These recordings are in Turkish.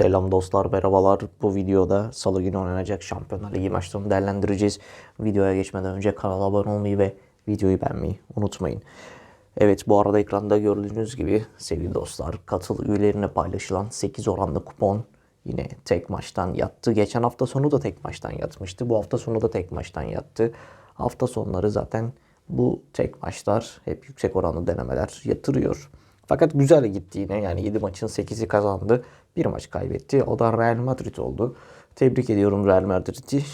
Selam dostlar, merhabalar. Bu videoda salı günü oynanacak Şampiyonlar Ligi maçlarını değerlendireceğiz. Videoya geçmeden önce kanala abone olmayı ve videoyu beğenmeyi unutmayın. Evet bu arada ekranda gördüğünüz gibi sevgili dostlar katıl üyelerine paylaşılan 8 oranlı kupon yine tek maçtan yattı. Geçen hafta sonu da tek maçtan yatmıştı. Bu hafta sonu da tek maçtan yattı. Hafta sonları zaten bu tek maçlar hep yüksek oranlı denemeler yatırıyor. Fakat güzel gitti yine. Yani 7 maçın 8'i kazandı. Bir maç kaybetti. O da Real Madrid oldu. Tebrik ediyorum Real Madrid'i.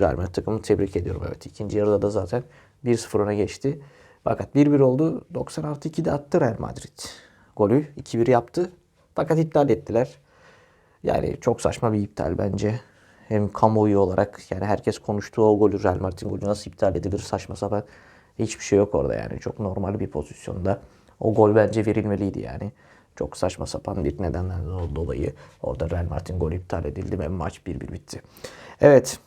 Real Madrid takımını tebrik ediyorum. Evet ikinci yarıda da zaten 1-0 öne geçti. Fakat 1-1 oldu. 90 artı 2'de attı Real Madrid. Golü 2-1 yaptı. Fakat iptal ettiler. Yani çok saçma bir iptal bence. Hem kamuoyu olarak yani herkes konuştuğu o golü Real Madrid'in golü nasıl iptal edilir saçma sapan. Hiçbir şey yok orada yani. Çok normal bir pozisyonda. O gol bence verilmeliydi yani. Çok saçma sapan bir nedenden dolayı orada Real Madrid'in golü iptal edildi ve maç 1-1 bitti. Evet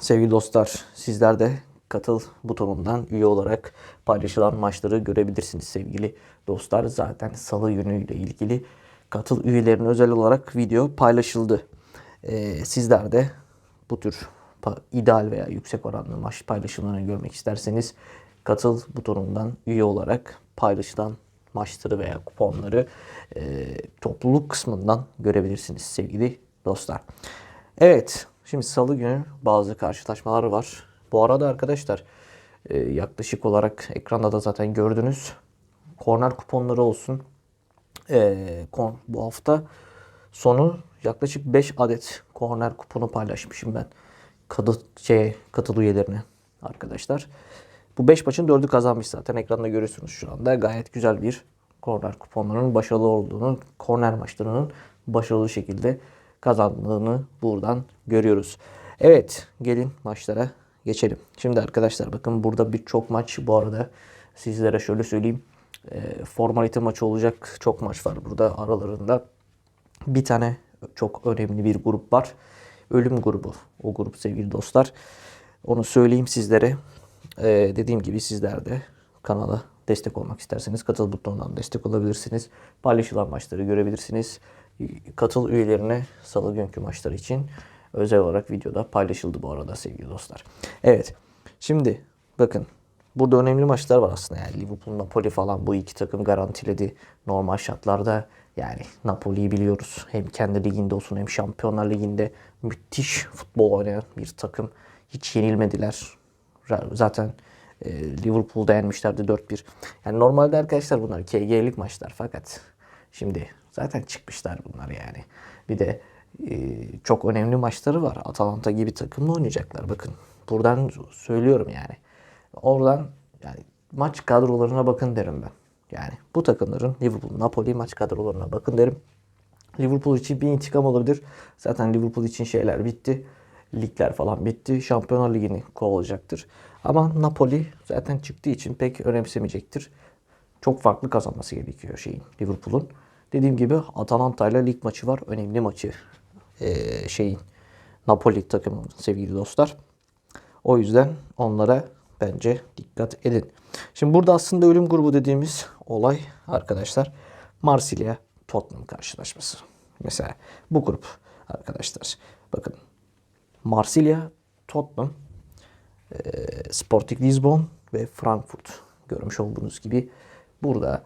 sevgili dostlar sizler de katıl butonundan üye olarak paylaşılan maçları görebilirsiniz sevgili dostlar. Zaten salı yönüyle ilgili katıl üyelerine özel olarak video paylaşıldı. Ee, sizler de bu tür ideal veya yüksek oranlı maç paylaşımlarını görmek isterseniz katıl butonundan üye olarak paylaşılan maçları veya kuponları e, topluluk kısmından görebilirsiniz sevgili dostlar. Evet, şimdi salı günü bazı karşılaşmalar var. Bu arada arkadaşlar e, yaklaşık olarak ekranda da zaten gördünüz. Korner kuponları olsun. E, kon- bu hafta sonu yaklaşık 5 adet korner kuponu paylaşmışım ben. Kadı, şey, katıl üyelerine arkadaşlar. Bu 5 maçın 4'ü kazanmış zaten. Ekranda görüyorsunuz şu anda. Gayet güzel bir korner kuponlarının başarılı olduğunu, korner maçlarının başarılı şekilde kazandığını buradan görüyoruz. Evet, gelin maçlara geçelim. Şimdi arkadaşlar bakın burada birçok maç bu arada sizlere şöyle söyleyeyim. E, formalite maçı olacak çok maç var burada aralarında. Bir tane çok önemli bir grup var. Ölüm grubu. O grup sevgili dostlar. Onu söyleyeyim sizlere. Ee, dediğim gibi sizler de kanala destek olmak isterseniz katıl butonundan destek olabilirsiniz. Paylaşılan maçları görebilirsiniz. Katıl üyelerine salı günkü maçlar için özel olarak videoda paylaşıldı bu arada sevgili dostlar. Evet. Şimdi bakın Burada önemli maçlar var aslında yani Liverpool, Napoli falan bu iki takım garantiledi normal şartlarda. Yani Napoli'yi biliyoruz. Hem kendi liginde olsun hem Şampiyonlar Ligi'nde müthiş futbol oynayan bir takım. Hiç yenilmediler. Zaten e, Liverpool'da yenmişlerdi 4-1. Yani normalde arkadaşlar bunlar KG'lik maçlar fakat şimdi zaten çıkmışlar bunlar yani. Bir de e, çok önemli maçları var. Atalanta gibi takımla oynayacaklar. Bakın buradan söylüyorum yani. Oradan yani maç kadrolarına bakın derim ben. Yani bu takımların Liverpool, Napoli maç kadrolarına bakın derim. Liverpool için bir intikam olabilir. Zaten Liverpool için şeyler bitti. Ligler falan bitti. Şampiyonlar Ligi'ni kovalayacaktır. Ama Napoli zaten çıktığı için pek önemsemeyecektir. Çok farklı kazanması gerekiyor şeyin Liverpool'un. Dediğim gibi Atalanta ile lig maçı var. Önemli maçı ee, şeyin Napoli takımının sevgili dostlar. O yüzden onlara bence dikkat edin. Şimdi burada aslında ölüm grubu dediğimiz olay arkadaşlar Marsilya Tottenham karşılaşması. Mesela bu grup arkadaşlar. Bakın Marsilya, Tottenham, e, Sporting Lisbon ve Frankfurt görmüş olduğunuz gibi burada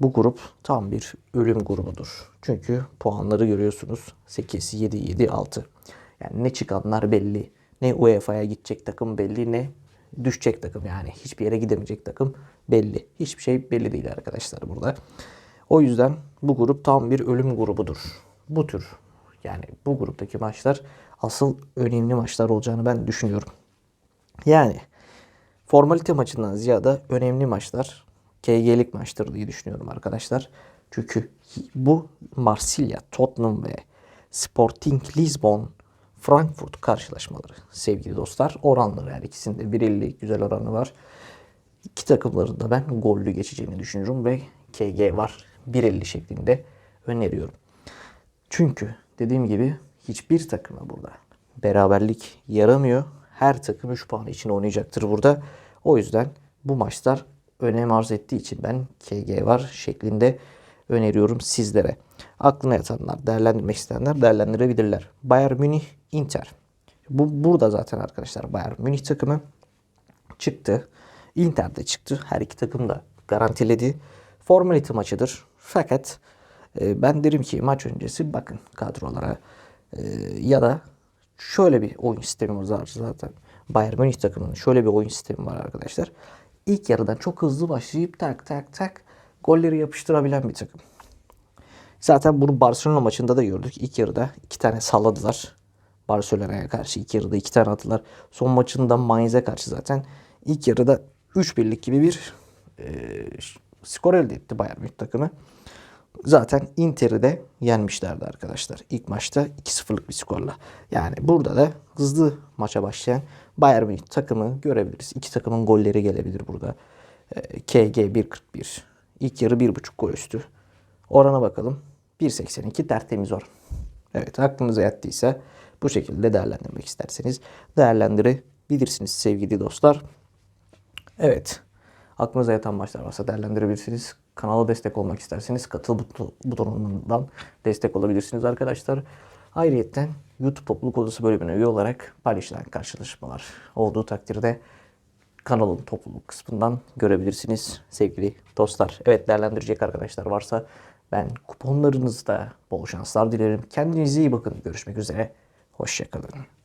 bu grup tam bir ölüm grubudur. Çünkü puanları görüyorsunuz. 8, 7, 7, 6. Yani ne çıkanlar belli. Ne UEFA'ya gidecek takım belli ne düşecek takım yani. Hiçbir yere gidemeyecek takım belli. Hiçbir şey belli değil arkadaşlar burada. O yüzden bu grup tam bir ölüm grubudur. Bu tür yani bu gruptaki maçlar asıl önemli maçlar olacağını ben düşünüyorum. Yani formalite maçından ziyade önemli maçlar KG'lik maçtır diye düşünüyorum arkadaşlar. Çünkü bu Marsilya, Tottenham ve Sporting Lisbon Frankfurt karşılaşmaları sevgili dostlar. Oranları her ikisinde 1.50 güzel oranı var. İki takımların da ben gollü geçeceğini düşünüyorum ve KG var 1.50 şeklinde öneriyorum. Çünkü dediğim gibi hiçbir takıma burada beraberlik yaramıyor. Her takım 3 puan için oynayacaktır burada. O yüzden bu maçlar önem arz ettiği için ben KG var şeklinde öneriyorum sizlere. Aklına yatanlar, değerlendirmek isteyenler değerlendirebilirler. Bayern Münih, Inter. Bu burada zaten arkadaşlar Bayern Münih takımı çıktı. Inter de çıktı. Her iki takım da garantiledi. Formality maçıdır. Fakat e, ben derim ki maç öncesi bakın kadrolara E, ya da şöyle bir oyun sistemi var zaten. Bayern Münih takımının şöyle bir oyun sistemi var arkadaşlar. İlk yarıdan çok hızlı başlayıp tak tak tak golleri yapıştırabilen bir takım. Zaten bunu Barcelona maçında da gördük. İlk yarıda iki tane salladılar. Barcelona'ya karşı ilk yarıda iki tane attılar. Son maçında Mainz'e karşı zaten ilk yarıda 3 birlik gibi bir e, skor elde etti Bayern Münih takımı. Zaten Inter'i de yenmişlerdi arkadaşlar. İlk maçta 2-0'lık bir skorla. Yani burada da hızlı maça başlayan Bayern Münih takımı görebiliriz. İki takımın golleri gelebilir burada. E, KG 1.41. İlk yarı 1.5 gol üstü. Orana bakalım. 1.82 tertemiz oran. Evet aklınıza yattıysa bu şekilde değerlendirmek isterseniz değerlendirebilirsiniz sevgili dostlar. Evet. Aklınıza yatan maçlar varsa değerlendirebilirsiniz. Kanala destek olmak isterseniz katıl buto- butonundan destek olabilirsiniz arkadaşlar. Ayrıca YouTube topluluk odası bölümüne üye olarak paylaşılan karşılaşmalar olduğu takdirde kanalın topluluk kısmından görebilirsiniz sevgili dostlar. Evet değerlendirecek arkadaşlar varsa ben kuponlarınızda bol şanslar dilerim. Kendinize iyi bakın. Görüşmek üzere. Hoşçakalın.